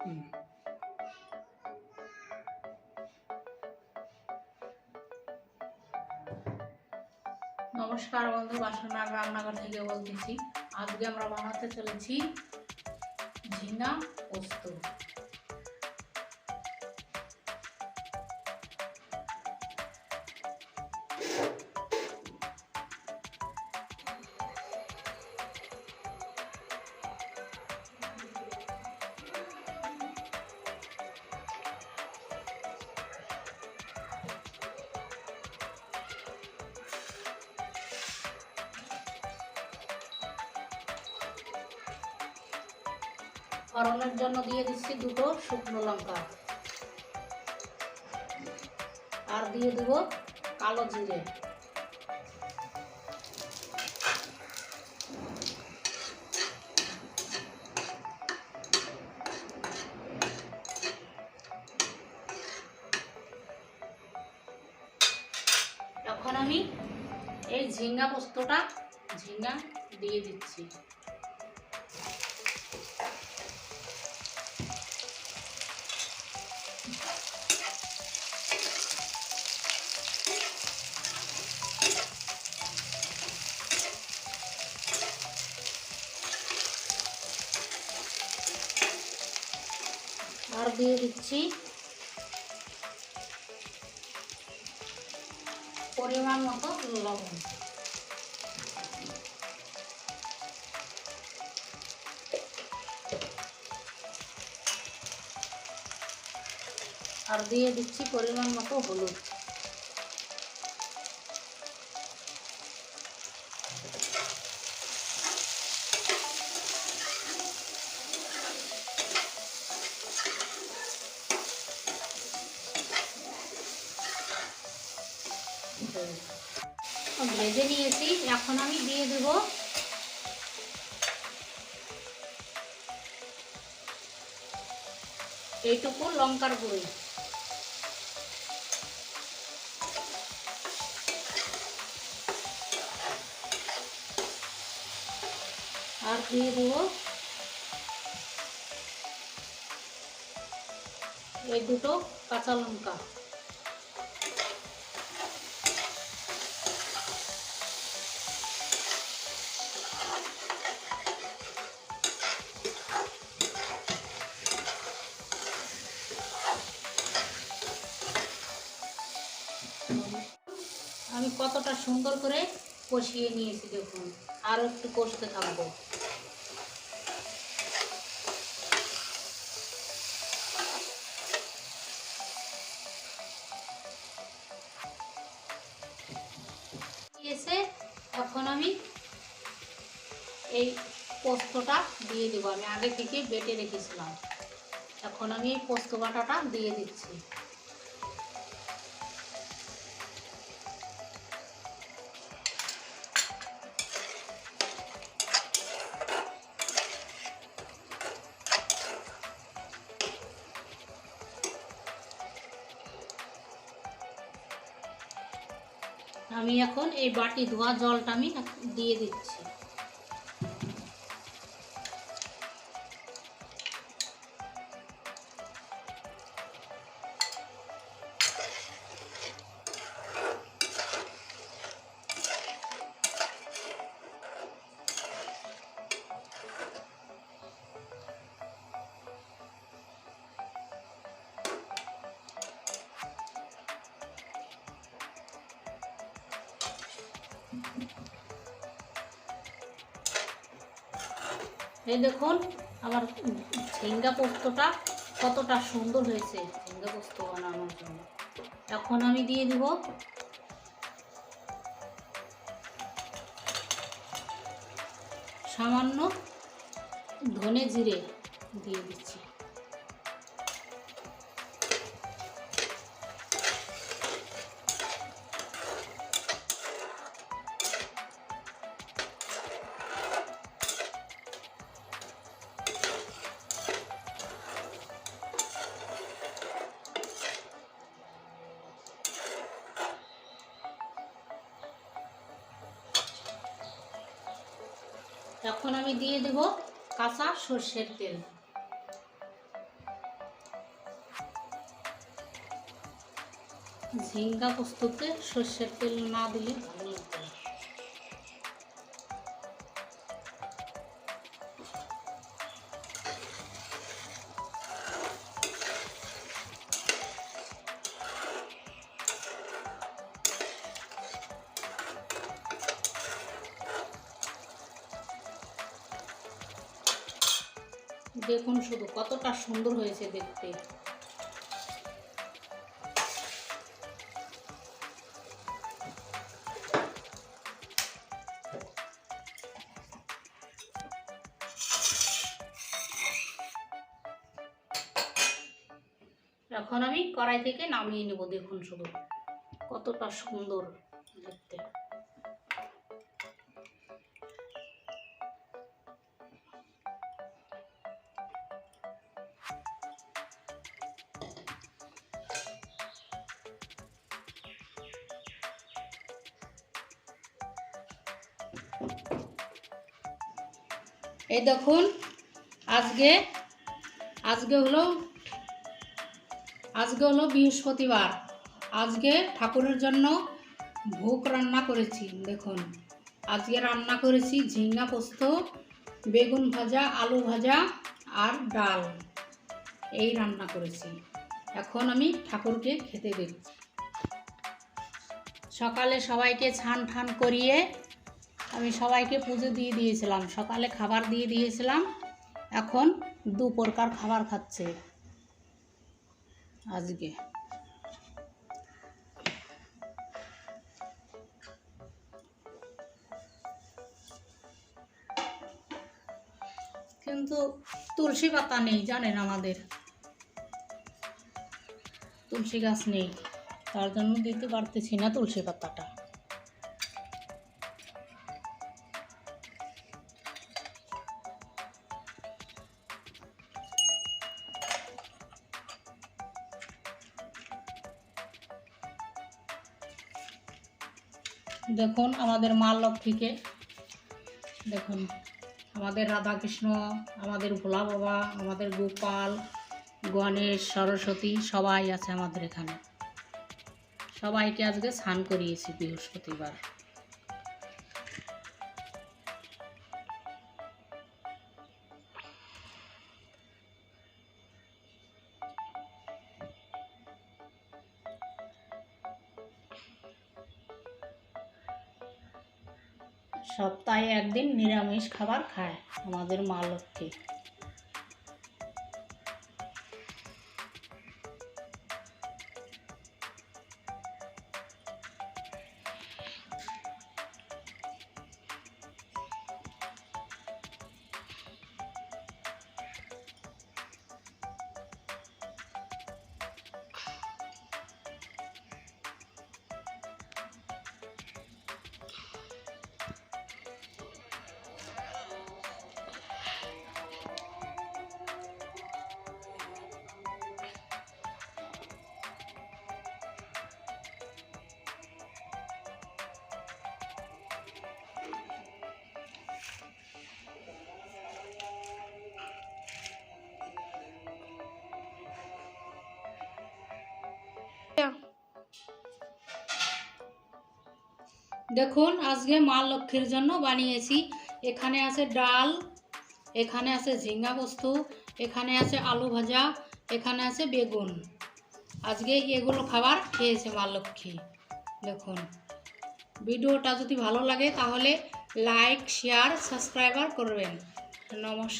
নমস্কার বন্ধু বাসনা রান্নাঘর থেকে বলতেছি। আজকে আমরা বানাতে চলেছি ঝিঙা পোস্ত। ফোড়নের জন্য দিয়ে দিচ্ছি দুটো শুকনো লঙ্কা। আর দিয়ে দেবো কালো জিরে। এখন আমি এই ঝিঙ্গা পোস্তটা, ঝিঙ্গা দিয়ে দিচ্ছি। দিয়ে দিচ্ছি। পরিমাণ মতো লবণ। আর দিয়ে দিচ্ছি পরিমাণ মতো হলুদ। ভেজে নিয়েছি। এখন আমি দিয়ে দেব এইটুকু লঙ্কার গুঁড়ি। আর দিয়ে দেব এই দুটো কাঁচা লঙ্কা। আমি কতটা সুন্দর করে কষিয়ে নিয়েছি দেখুন আরও একটু কষতে থাকব। এসে এখন আমি এই পোস্তটা দিয়ে দেবো। আমি আগে থেকে বেটে রেখেছিলাম। এখন আমি এই পোস্ত বাটাটা দিয়ে দিচ্ছি। আমি এখন এই বাটি ধোয়া জলটা আমি দিয়ে দিচ্ছি। এই দেখুন, আমার ঝিঙ্গা পোস্তটা কতটা সুন্দর হয়েছে, ঝিঙ্গা পোস্ত বানানোর জন্য। এখন আমি দিয়ে দিব সামান্য ধনে জিরে দিয়ে দিচ্ছি। এখন আমি দিয়ে দেব কাঁচা সর্ষের তেল। ঝিঙ্গা প্রস্তুতে সর্ষের তেল না দিলে ভালো দেখুন শুধু কতটা সুন্দর হয়েছে দেখতে। এখন আমি কড়াই থেকে নামিয়ে নেব, দেখুন শুধু কতটা সুন্দর দেখতে। এই দেখুন, আজকে আজকে হলো আজকে হলো বৃহস্পতিবার। আজকে ঠাকুরের জন্য ভোগ রান্না করেছি, দেখুন। আজকে রান্না করেছি ঝিঙ্গা পোস্ত, বেগুন ভাজা, আলু ভাজা আর ডাল। এই রান্না করেছি। এখন আমি ঠাকুরকে খেতে দিচ্ছি। সকালে সবাইকে ছান ঠান করিয়ে আমি সবাইকে পুজো দিয়ে দিয়েছিলাম। সকালে খাবার দিয়ে দিয়েছিলাম। এখন দু প্রকার খাবার খাচ্ছে। আজকে। কিন্তু তুলসী পাতা নেই, জানেন আমাদের। তুলসী গাছ নেই। তার জন্য দিতে পারতেছি না তুলসী পাতাটা। দেখুন, আমাদের মা লক্ষ্মীকে দেখুন, আমাদের রাধাকৃষ্ণ, আমাদের ভোলা বাবা, আমাদের গোপাল, গণেশ, সরস্বতী, সবাই আছে আমাদের এখানে। সবাইকে আজকে স্নান করিয়েছি বৃহস্পতিবার। সপ্তাহে একদিন নিরামিষ খাবার খায় আমাদের মা লক্ষ্মী। দেখুন, আজকে মা লক্ষ্মীর জন্য বানিয়েছি। এখানে আছে ডাল, এখানে আছে ঝিঙ্গা পোস্ত, এখানে আছে আলু ভাজা, এখানে আছে বেগুন। আজকে এগুলো খাবার খেয়েছে মা লক্ষ্মী। দেখুন, ভিডিওটা যদি ভালো লাগে তাহলে লাইক, শেয়ার, সাবস্ক্রাইবার করবেন। নমস্কার।